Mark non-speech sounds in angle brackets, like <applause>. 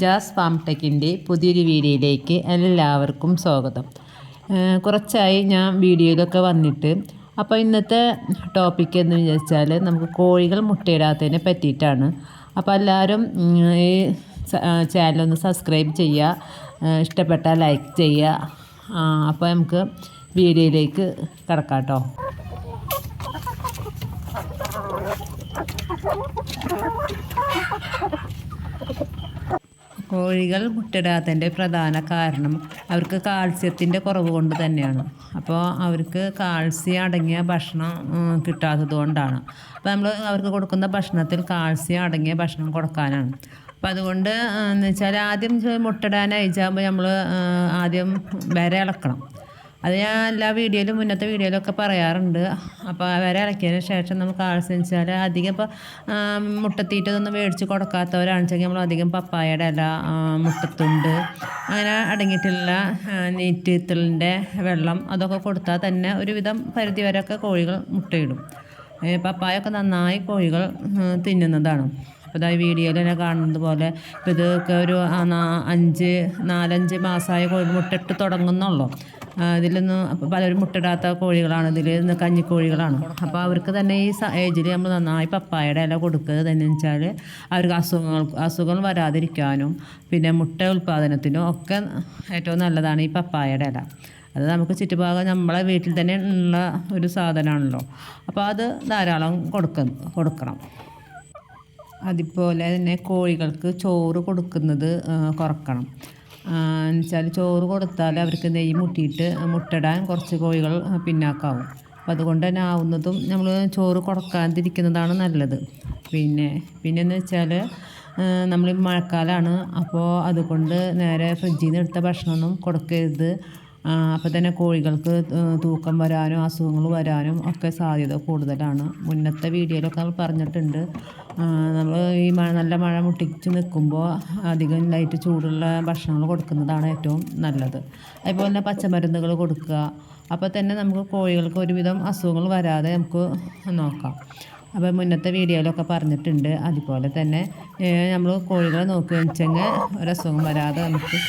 Jazz farm ടെക്കിന്റെ പുതിയൊരു വീഡിയോയിലേക്ക് എല്ലാവർക്കും സ്വാഗതം. കുറച്ചായി ഞാൻ വീഡിയോയിലൊക്കെ വന്നിട്ട് അപ്പോൾ ഇന്നത്തെ ടോപ്പിക് എന്ന് വിചാരിച്ചാൽ നമുക്ക് കോഴികൾ മുട്ടയിടാത്തതിനെ പറ്റിയിട്ടാണ്. അപ്പോൾ എല്ലാവരും ഈ ചാനലൊന്ന് സബ്സ്ക്രൈബ് ചെയ്യുക ഇഷ്ടപ്പെട്ട ലൈക്ക് ചെയ്യുക. അപ്പോൾ നമുക്ക് വീഡിയോയിലേക്ക് കിടക്കാം കേട്ടോ. <laughs> <laughs> കോഴികൾ മുട്ടിടാത്തതിന്റെ പ്രധാന കാരണം അവർക്ക് കാൽസ്യത്തിന്റെ കുറവ് കൊണ്ട് തന്നെയാണ്. അപ്പോൾ അവർക്ക് കാൽസ്യം അടങ്ങിയ ഭക്ഷണം കിട്ടാത്തത് കൊണ്ടാണ്. അപ്പോൾ നമ്മൾ അവർക്ക് കൊടുക്കുന്ന ഭക്ഷണത്തിൽ കാൽസ്യം അടങ്ങിയ ഭക്ഷണം കൊടുക്കാനാണ്. അപ്പോൾ അതുകൊണ്ട് എന്ന് വെച്ചാൽ ആദ്യം മുട്ടിടാൻ അയച്ചാകുമ്പോൾ നമ്മൾ ആദ്യം വര ഇളക്കണം അത് ഞാൻ എല്ലാ വീഡിയോയിലും മുന്നത്തെ വീഡിയോയിലൊക്കെ പറയാറുണ്ട്. അപ്പോൾ അവരെ ഇളക്കിയതിന് ശേഷം നമുക്ക് ആവശ്യമെന്നുവെച്ചാൽ അധികം ഇപ്പോൾ മുട്ടത്തീറ്റ ഇതൊന്നും മേടിച്ച് കൊടുക്കാത്തവരാണെന്നുവെച്ചെങ്കിൽ നമ്മൾ അധികം പപ്പായയുടെ ഇല മുട്ടത്തുണ്ട് അങ്ങനെ അടങ്ങിയിട്ടുള്ള നീറ്റിത്തലിന്റെ വെള്ളം അതൊക്കെ കൊടുത്താൽ തന്നെ ഒരുവിധം പരിധി വരെയൊക്കെ കോഴികൾ മുട്ടയിടും. പപ്പായൊക്കെ നന്നായി കോഴികൾ തിന്നുന്നതാണ്. അപ്പോൾ ഇതാ വീഡിയോയിൽ തന്നെ കാണുന്നത് പോലെ ഇപ്പോൾ ഇതൊക്കെ ഒരു അഞ്ച് നാലഞ്ച് മാസമായ കോഴി മുട്ടിട്ട് തുടങ്ങുന്നുള്ളൂ. ഇതിലൊന്നും അപ്പോൾ പലരും മുട്ടിടാത്ത കോഴികളാണ് ഇതിൽ നിന്ന് കഞ്ഞിക്കോഴികളാണ്. അപ്പോൾ അവർക്ക് തന്നെ ഈ ഏജിൽ നമ്മൾ നന്നായി പപ്പായയുടെ ഇല കൊടുക്കുക തന്നെ വെച്ചാൽ അവർക്ക് അസുഖങ്ങൾ അസുഖങ്ങൾ വരാതിരിക്കാനും പിന്നെ മുട്ട ഉൽപ്പാദനത്തിനും ഒക്കെ ഏറ്റവും നല്ലതാണ് ഈ പപ്പായയുടെ ഇല. അത് നമുക്ക് ചുറ്റുഭാഗം നമ്മളെ വീട്ടിൽ തന്നെ ഉള്ള ഒരു സാധനമാണല്ലോ. അപ്പോൾ അത് ധാരാളം കൊടുക്ക കൊടുക്കണം. അതുപോലെ തന്നെ കോഴികൾക്ക് ചോറ് കൊടുക്കുന്നത് കുറക്കണം. എന്നുവെച്ചാൽ ചോറ് കൊടുത്താൽ അവർക്ക് നെയ്യ് മുട്ടിയിട്ട് മുട്ടടാൻ കുറച്ച് കോഴികൾ പിന്നാക്കാവും. അപ്പം അതുകൊണ്ട് തന്നെ ആവുന്നതും നമ്മൾ ചോറ് കൊടുക്കാതിരിക്കുന്നതാണ് നല്ലത്. പിന്നെ പിന്നെ എന്ന് വെച്ചാൽ നമ്മൾ മഴക്കാലമാണ് അപ്പോൾ അതുകൊണ്ട് നേരെ ഫ്രിഡ്ജിൽ നിന്ന് എടുത്ത ഭക്ഷണമൊന്നും കൊടുക്കരുത്. അപ്പോൾ തന്നെ കോഴികൾക്ക് തൂക്കം വരാനും അസുഖങ്ങൾ വരാനും ഒക്കെ സാധ്യത കൂടുതലാണ്. മുന്നത്തെ വീഡിയോയിലൊക്കെ നമ്മൾ പറഞ്ഞിട്ടുണ്ട്. നമ്മൾ ഈ മഴ നല്ല മഴ മുട്ടിച്ച് നിൽക്കുമ്പോൾ അധികം ലൈറ്റ് ചൂടുള്ള ഭക്ഷണങ്ങൾ കൊടുക്കുന്നതാണ് ഏറ്റവും നല്ലത്. അതുപോലെ തന്നെ പച്ചമരുന്നുകൾ കൊടുക്കുക. അപ്പോൾ തന്നെ നമുക്ക് കോഴികൾക്ക് ഒരുവിധം അസുഖങ്ങൾ വരാതെ നമുക്ക് നോക്കാം. അപ്പോൾ മുന്നത്തെ വീഡിയോയിലൊക്കെ പറഞ്ഞിട്ടുണ്ട്. അതുപോലെ തന്നെ നമ്മൾ കോഴികളെ നോക്കുകയെന്ന് വെച്ചെങ്കിൽ ഒരസുഖം വരാതെ നമുക്ക്